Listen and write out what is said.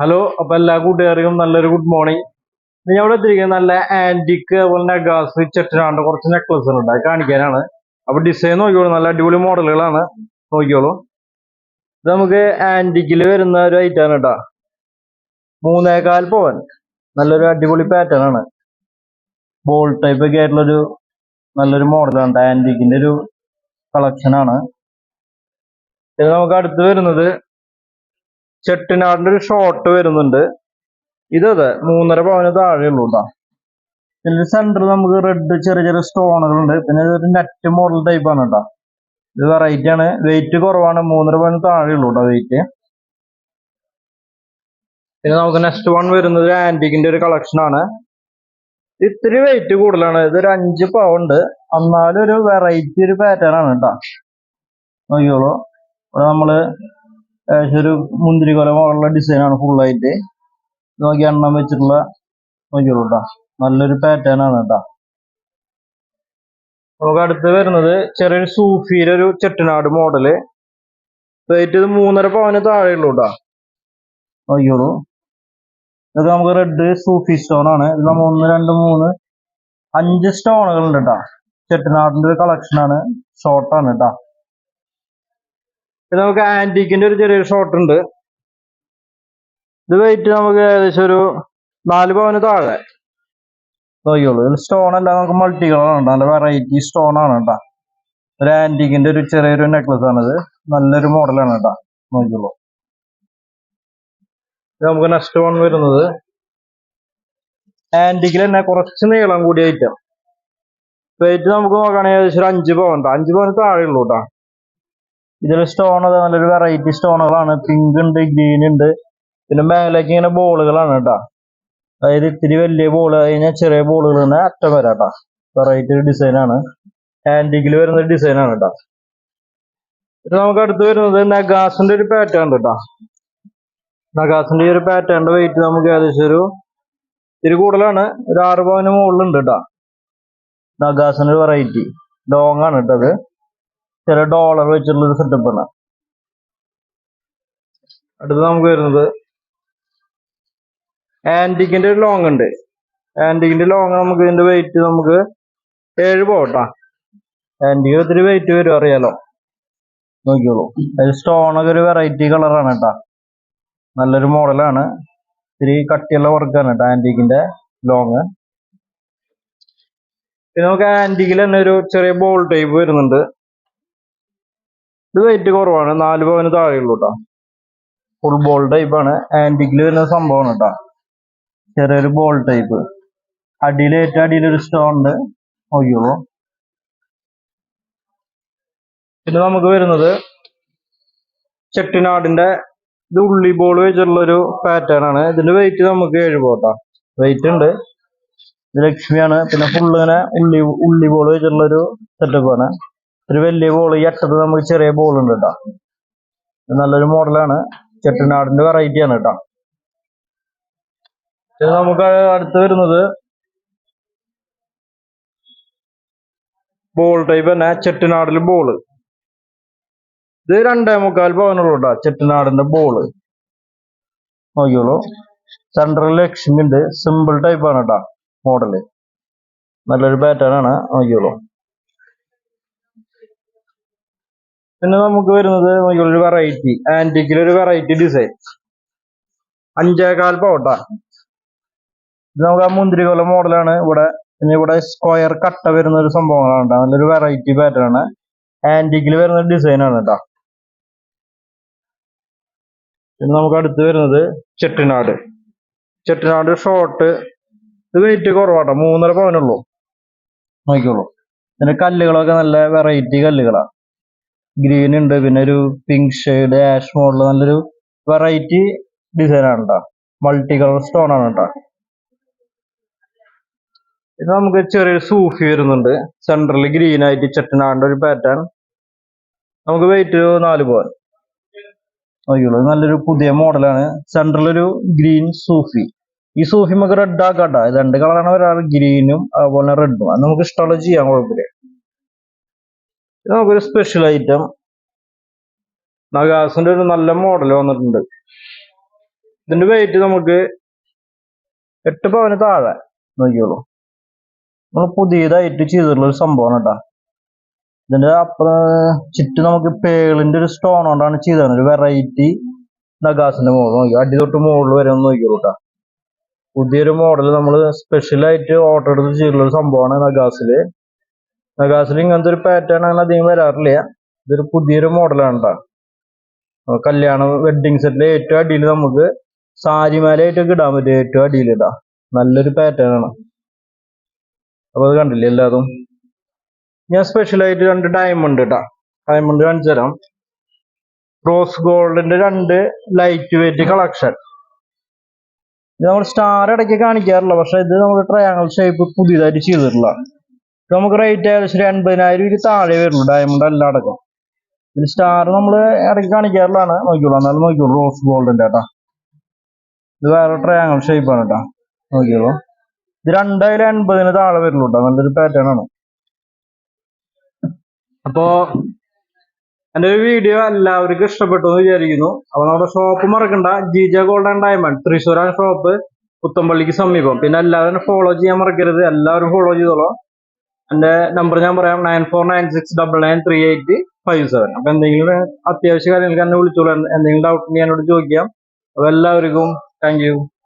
Hello അപ്പൊ എല്ലാ കൂട്ടുകാർക്കും നല്ലൊരു ഗുഡ് മോർണിംഗ് ഞാൻ ഇവിടെ എത്തിയിരിക്കുന്നത് നല്ല ആന്റിക്ക് അതുപോലെ നഗാസ് ചെട്ടിനാണ്ട് കുറച്ച് നെക്ലസ് ഉണ്ട് കാണിക്കാനാണ്. അപ്പൊ ഡിസൈൻ നോക്കിയോളൂ നല്ല അടിപൊളി മോഡലുകളാണ്. നോക്കിയോളൂ ഇത് നമുക്ക് ആന്റിക്കിൽ വരുന്ന ഒരു ഐറ്റം ആണ് കേട്ടോ. മൂന്നേകാൽ പോവൻ. നല്ലൊരു അടിപൊളി പാറ്റേൺ ആണ്. ബോൾ ടൈപ്പ് ഒക്കെ ആയിട്ടുള്ളൊരു നല്ലൊരു മോഡലാണ് ആന്റിക്കിന്റെ ഒരു കളക്ഷൻ ആണ്. ഇത് നമുക്ക് അടുത്ത് വരുന്നത് ചെട്ടിനാടിന്റെ ഒരു ഷോർട്ട് വരുന്നുണ്ട്. ഇത് മൂന്നര പവന് താഴെ ഉള്ളൂ കേട്ടോ സെന്ററിൽ നമുക്ക് റെഡ് ചെറിയ ചെറിയ സ്റ്റോണുകൾ ഉണ്ട്. പിന്നെ ഇതൊരു നെറ്റ് മോഡൽ ടൈപ്പ് ആണ് കേട്ടോ ഇത് വെറൈറ്റി ആണ്. വെയിറ്റ് കുറവാണ്. മൂന്നര പവന് താഴെ ഉള്ളൂ കേട്ടോ വെയിറ്റ് പിന്നെ നമുക്ക് നെക്സ്റ്റ് വൺ വരുന്നത് ആന്റിക്കിന്റെ ഒരു കളക്ഷൻ ആണ്. ഇത്തിരി വെയിറ്റ് കൂടുതലാണ്. ഇതൊരു അഞ്ച് പൗണ്ട് എന്നാലും ഒരു വെറൈറ്റി ഒരു പാറ്റേൺ ആണ് കേട്ടോ നോക്കിയോളൂ ഇവിടെ നമ്മൾ ഏകദേശം ഒരു മുന്തിരി കൊല ഡിസൈനാണ് ആയിട്ട്. നോക്കി എണ്ണം വെച്ചിട്ടുള്ള നോക്കിയോളൂ കേട്ടോ നല്ലൊരു പാറ്റേൺ ആണ് കേട്ടോ നമുക്ക് അടുത്ത് വരുന്നത് ചെറിയൊരു സൂഫിയുടെ ഒരു ചെട്ടിനാട് മോഡൽ റേറ്റ് ഇത് മൂന്നര പവന് താഴെ ഉള്ളു കേട്ടോ നോക്കിയോളൂ ഇതൊക്കെ നമുക്ക് റെഡ് സൂഫി സ്റ്റോൺ ആണ്. ഇത് നമ്മൾ ഒന്ന് രണ്ട് മൂന്ന് അഞ്ച് സ്റ്റോണുകൾ ഉണ്ട് കേട്ടോ ചെട്ടിനാടിന്റെ ഒരു കളക്ഷനാണ് ഷോർട്ടാണ് കേട്ടോ നമുക്ക് ആന്റിക്കിന്റെ ഒരു ചെറിയൊരു ഷോട്ട് ഉണ്ട്. ഇത് വെയിറ്റ് നമുക്ക് ഏകദേശം ഒരു നാല് പവന് താഴെ. നോക്കിയുള്ളൂ ഇതിൽ സ്റ്റോൺ അല്ല നമുക്ക് മൾട്ടി കളർ ആണ്. നല്ല വെറൈറ്റി സ്റ്റോൺ ആണ് കേട്ടോ. ഒരു ആന്റിക്കിന്റെ ഒരു ചെറിയൊരു നെക്ലസ് ആണിത്. നല്ലൊരു മോഡലാണ് കേട്ടോ. നോക്കിയുള്ളൂ ഇത് നമുക്ക് നെക്സ്റ്റ് വൺ വരുന്നത് ആന്റിക്കിൽ തന്നെ കുറച്ച് നീളം കൂടിയ ഐറ്റം വെയിറ്റ് നമുക്ക് നോക്കുകയാണെങ്കിൽ ഏകദേശം ഒരു അഞ്ച് പവൻ. അഞ്ച് പവന് താഴെ ഉള്ളൂ കേട്ടോ ഇതിൽ സ്റ്റോൺ നല്ലൊരു വെറൈറ്റി സ്റ്റോണുകളാണ് പിങ്ക് ഉണ്ട് ഗ്രീൻ ഉണ്ട്. പിന്നെ മേലേക്ക് ഇങ്ങനെ ബോളുകളാണ് കേട്ടോ. അതായത് ഇത്തിരി വലിയ ബോൾ കഴിഞ്ഞാൽ ചെറിയ ബോളുകൾ തന്നെ അറ്റം വരാം കേട്ടോ. വെറൈറ്റി ഡിസൈനാണ് ആന്റിക്കിൽ വരുന്ന ഡിസൈൻ ആണ് കേട്ടോ. ഇത് നമുക്ക് അടുത്ത് വരുന്നത് നഗാസിന്റെ ഒരു പാറ്റേൺ ഉണ്ട് കേട്ടോ. നഗാസിന്റെ ഒരു പാറ്റേണിന്റെ വെയിറ്റ് നമുക്ക് ഏകദേശം ഒരു ഇത്തിരി കൂടുതലാണ്. ഒരു ആറ് പവന് മുകളിലുണ്ട് കേട്ടോ. നഗാസിന്റെ വെറൈറ്റി ലോങ് ആണ് കേട്ടോ അത്. ചില ഡോളർ വെച്ചിട്ടുള്ള ഒരു സെറ്റപ്പ് ആണ്. അടുത്ത് നമുക്ക് വരുന്നത് ആന്റിക്കിന്റെ ഒരു ലോങ് ഉണ്ട്. ആന്റിക്കിന്റെ ലോങ് നമുക്ക് ഇതിന്റെ വെയിറ്റ് നമുക്ക് ഏഴ് പോട്ടാ. ആന്റിക്ക് ഒത്തിരി വെയിറ്റ് വരും അറിയാലോ. നോക്കിയോളൂ അത് സ്റ്റോൺ ഒക്കെ ഒരു വെറൈറ്റി കളറാണ് കേട്ടാ. നല്ലൊരു മോഡലാണ് ഇത്തിരി കട്ടിയുള്ള വർക്കാണ് കേട്ടോ ആന്റിക്കിന്റെ ലോങ് പിന്നെ നമുക്ക് ആന്റിക്കിൽ തന്നെ ഒരു ചെറിയ ബോൾ ടൈപ്പ് വരുന്നുണ്ട്. ഇത് വെയിറ്റ് കുറവാണ്. നാല് പവന് താഴെയുള്ളൂ കേട്ടോ ഫുൾ ബോൾ ടൈപ്പ് ആണ് ആന്റിക്കിൽ വരുന്ന സംഭവമാണ് കേട്ടോ ചെറിയൊരു ബോൾ ടൈപ്പ് അടിയിൽ ഏറ്റവും അടിയിൽ ഒരു സ്റ്റോൺ ഉണ്ട്. നോക്കിയോളൂ പിന്നെ നമുക്ക് വരുന്നത് ചെട്ടിനാടിന്റെ ഇത് ഉള്ളി ബോൾ വെച്ചിട്ടുള്ള ഒരു പാറ്റേൺ ആണ്. ഇതിന്റെ വെയിറ്റ് നമുക്ക് ഏഴ് പോട്ടാ വെയിറ്റ് ഉണ്ട്. ഇത് ലക്ഷ്മിയാണ്. പിന്നെ ഫുള്ള് ഇങ്ങനെ ഉള്ളി ഉള്ളി ബോൾ വെച്ചിട്ടുള്ള ഒരു സെറ്റപ്പ് ആണ്. ഒരു വലിയ ബോൾ ഈ അറ്റത്ത് നമുക്ക് ചെറിയ ബോൾ ഉണ്ട് കേട്ടോ നല്ലൊരു മോഡലാണ് ചെട്ടിനാടിന്റെ വെറൈറ്റി ആണ് കേട്ടോ നമുക്ക് അടുത്ത് വരുന്നത് ബോൾ ടൈപ്പ് തന്നെ ചെട്ടിനാടിൽ ബോൾ ഇത് രണ്ടേ മുക്കാൽ പവനുള്ളൂ കേട്ടോ ചെട്ടിനാടിന്റെ ബോൾ നോക്കിയോളൂ സെൻട്രൽ ലക്ഷ്മി ഉണ്ട്. സിമ്പിൾ ടൈപ്പ് ആണ് കേട്ടോ മോഡൽ നല്ലൊരു പാറ്റേൺ ആണ്. നോക്കിയോളൂ പിന്നെ നമുക്ക് വരുന്നത് ഒരു വെറൈറ്റി ആന്റിക്കിൽ ഒരു വെറൈറ്റി ഡിസൈൻ അഞ്ചേകാൽ പവട്ടാ ഇത് നമുക്ക് ആ മുന്തിരി കൊല മോഡലാണ് ഇവിടെ പിന്നെ ഇവിടെ സ്ക്വയർ കട്ട വരുന്ന ഒരു സംഭവങ്ങളാണ് കേട്ടോ നല്ലൊരു വെറൈറ്റി പാറ്റേൺ ആണ്. ആന്റിക്കിൽ വരുന്ന ഡിസൈൻ ആണ് കേട്ടോ പിന്നെ നമുക്ക് അടുത്ത് വരുന്നത് ചെട്ടിനാട്. ചെട്ടിനാട് ഷോർട്ട് ഇത് വെയിറ്റ് കുറവാട്ടോ. മൂന്നര പവനുള്ളൂ. നോക്കിയുള്ളൂ പിന്നെ കല്ലുകളൊക്കെ നല്ല വെറൈറ്റി കല്ലുകളാണ് ഗ്രീൻ ഉണ്ട് പിന്നെ ഒരു പിങ്ക് ഷെയ്ഡ് ആഷ് മോഡൽ നല്ലൊരു വെറൈറ്റി ഡിസൈൻ ആണ് കേട്ടോ മൾട്ടി കളർ സ്റ്റോൺ ആണ് കേട്ടോ ഇത് നമുക്ക് ചെറിയൊരു സൂഫി വരുന്നുണ്ട്. സെൻട്രൽ ഗ്രീൻ ആയിട്ട് ചെട്ടനാണ്ട ഒരു പാറ്റേൺ നമുക്ക് വെയിറ്റ് നാല് പോവാൻ നോക്കിയുള്ളൂ നല്ലൊരു പുതിയ മോഡലാണ് സെൻട്രൽ ഒരു ഗ്രീൻ സൂഫി. ഈ സൂഫി നമുക്ക് റെഡ് ആക്കാട്ടോ രണ്ട് കളറാണ് വരാറ്. ഗ്രീനും അതുപോലെ റെഡും അത് നമുക്ക് ഇഷ്ടമുള്ള ചെയ്യാൻ കുഴപ്പമില്ല. നമുക്കൊരു സ്പെഷ്യൽ ഐറ്റം നഗാസിന്റെ ഒരു നല്ല മോഡൽ വന്നിട്ടുണ്ട്. ഇതിന്റെ വെയിറ്റ് നമുക്ക് എട്ട് പവന് താഴെ നോക്കിയോളൂ നമ്മൾ പുതിയതായിട്ട് ചെയ്തിട്ടുള്ള ഒരു സംഭവമാണ് കേട്ടോ. ഇതിന്റെ അപ്പുറം ചുറ്റ് നമുക്ക് പേളിന്റെ ഒരു സ്റ്റോൺ കൊണ്ടാണ് ചെയ്തത്. ഒരു വെറൈറ്റി നഗാസിന്റെ മോഡൽ നോക്കി അടി തൊട്ട് മുകളിൽ വരെ ഒന്ന് നോക്കിയോളൂ കേട്ടോ. പുതിയൊരു മോഡൽ നമ്മൾ സ്പെഷ്യലായിട്ട് ഓർഡർ എടുത്ത് ചെയ്തിട്ടുള്ള ഒരു സംഭവമാണ് നഗാസിൽ. നഗാസിൽ ഇങ്ങനത്തെ ഒരു പാറ്റേൺ അങ്ങനെ അധികം വരാറില്ല. ഇതൊരു പുതിയൊരു മോഡലാണ് കേട്ടോ കല്യാണം വെഡിങ് സെറ്റിലെ ഏറ്റവും അടിയിൽ നമുക്ക് സാരി മേലായിട്ടൊക്കെ ഇടാൻ പറ്റും ഏറ്റവും അടിയിൽ ഇടാം. നല്ലൊരു പാറ്റേൺ ആണ്. അപ്പൊ അത് കണ്ടില്ലേ എല്ലാതും? ഞാൻ സ്പെഷ്യലായിട്ട് രണ്ട് ഡയമണ്ട് ഇട്ടാ ഡയമണ്ട് കാണിച്ചു തരാം. റോസ് ഗോൾഡിന്റെ രണ്ട് ലൈറ്റ് വെയിറ്റ് കളക്ഷൻ ഇത് നമ്മൾ സ്റ്റാർ ഇടയ്ക്ക് കാണിക്കാറില്ല. പക്ഷെ ഇത് നമ്മൾ ട്രയാങ്കിൾ ഷേപ്പ് പുതിയതായിട്ട് ചെയ്തിട്ടുള്ള നമുക്ക് റേറ്റ് ഏകദേശം ഒരു എൺപതിനായിരം രൂപ താഴെ വരുള്ളൂ ഡയമണ്ട് എല്ലാം അടക്കം. ഇതിൽ സ്റ്റാർ നമ്മൾ ഇടയ്ക്ക് കാണിക്കാറുള്ളതാണ്. നോക്കിയോളൂ എന്നാലും നോക്കിയോളൂ റോസ് ഗോൾഡിന്റെ കേട്ടോ. ഇത് വേറെ ട്രയാങ്കിൾ ഷേപ്പാണ് കേട്ടോ. നോക്കിയോളൂ ഇത് രണ്ടായിരം എൺപതിന് താഴെ വരുള്ളൂ കേട്ടോ. നല്ലൊരു പാറ്റേൺ ആണ്. അപ്പോ എന്റെ ഒരു വീഡിയോ എല്ലാവർക്കും ഇഷ്ടപ്പെട്ടു എന്ന് വിചാരിക്കുന്നു. അപ്പൊ നമ്മുടെ ഷോപ്പ് മറക്കണ്ട. ജിജ ഗോൾഡ് ആൻഡ് ഡയമണ്ട് തൃശ്ശൂരാണ് ഷോപ്പ് പുത്തമ്പള്ളിക്ക് സമീപം. പിന്നെ എല്ലാവരും ഫോളോ ചെയ്യാൻ മറക്കരുത്. എല്ലാവരും ഫോളോ ചെയ്തോളൂ. എന്റെ നമ്പർ ഞാൻ പറയാം nine four nine six double nine three eight five seven അപ്പൊ എന്തെങ്കിലും അത്യാവശ്യ കാര്യങ്ങൾക്ക് എന്നെ വിളിച്ചോളൂ. എന്തെങ്കിലും ഡൗട്ട് ഉണ്ടെങ്കിൽ എന്നോട് ചോദിക്കാം. അപ്പൊ എല്ലാവർക്കും താങ്ക് യു